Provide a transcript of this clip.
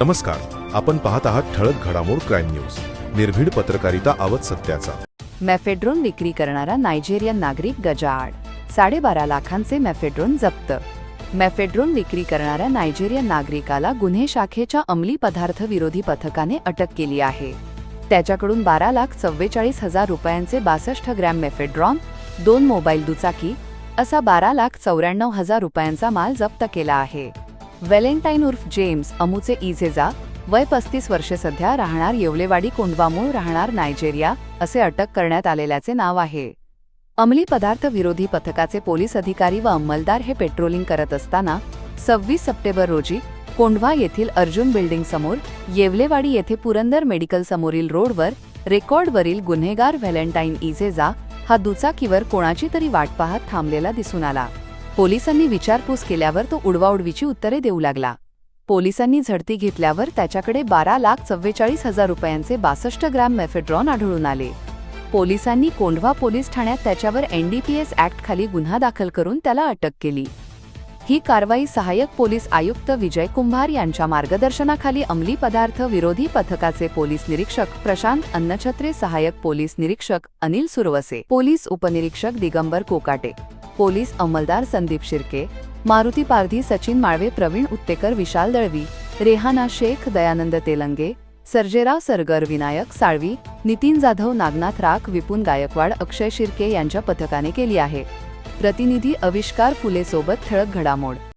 नमस्कार आपण पाहत आहात ठळक घडामोड क्राईम न्यूज. निर्भीड पत्रकारिता आवत सत्याचा. मॅफेड्रोन विक्री करणारा नायजेरियन नागरिक गजाआड. साडेबारा लाखांचे मॅफेड्रोन जप्त. मॅफेड्रोन विक्री करणाऱ्या नायजेरियन नागरिकाला गुन्हे शाखेच्या अंमली पदार्थ विरोधी पथकाने अटक केली आहे. त्याच्याकडून बारा लाख चव्वेचाळीस हजार रुपयांचे बासष्ट ग्रॅम मेफेड्रॉन दोन मोबाईल दुचाकी असा बारा लाख चौऱ्याण्णव हजार रुपयांचा माल जप्त केला आहे. व्हॅलेंटाईन उर्फ जेम्स अमुचे इझेजा वय पस्तीस वर्षे सध्या राहणार येवलेवाडी कोंडवामूळ राहणार नायजेरिया असे अटक करण्यात आलेल्याचे नाव आहे. अंमली पदार्थ विरोधी पथकाचे पोलीस अधिकारी व अंमलदार हे पेट्रोलिंग करत असताना सव्वीस सप्टेंबर रोजी कोंढवा येथील अर्जुन बिल्डिंग समोर येवलेवाडी येथे पुरंदर मेडिकल समोरील रोडवर रेकॉर्डवरील गुन्हेगार व्हॅलेंटाईन इझेजा हा दुचाकीवर कोणाची तरी वाट पाहत थांबलेला दिसून आला. पोलिसांनी विचारपूस केल्यावर तो उडवाउडवीची उत्तरे देऊ लागला. पोलिसांनी झडती घेतल्यावर त्याच्याकडे बारा लाख चव्वेचाळीस हजार रुपयांचे बासष्ट ग्रॅम मेफेड्रॉन आढळून आले. पोलिसांनी कोंढवा पोलीस ठाण्यात त्याच्यावर एनडीपीएस ऍक्ट खाली गुन्हा दाखल करून त्याला अटक केली. ही कारवाई सहाय्यक पोलीस आयुक्त विजय कुंभार यांच्या मार्गदर्शनाखाली अंमली पदार्थ विरोधी पथकाचे पोलीस निरीक्षक प्रशांत अन्नछत्रे सहाय्यक पोलीस निरीक्षक अनिल सुरवसे पोलीस उपनिरीक्षक दिगंबर कोकाटे पोलीस अंमलदार संदीप शिर्के मारुती पारधी सचिन माळवे प्रवीण उत्तेकर विशाल दळवी रेहाना शेख दयानंद तेलंगे सर्जेराव सरगर विनायक साळवी नितीन जाधव नागनाथ राख विपुन गायकवाड अक्षय शिर्के यांच्या पथकाने केली आहे. प्रतिनिधी अविष्कार फुले सोबत ठळक घडामोड.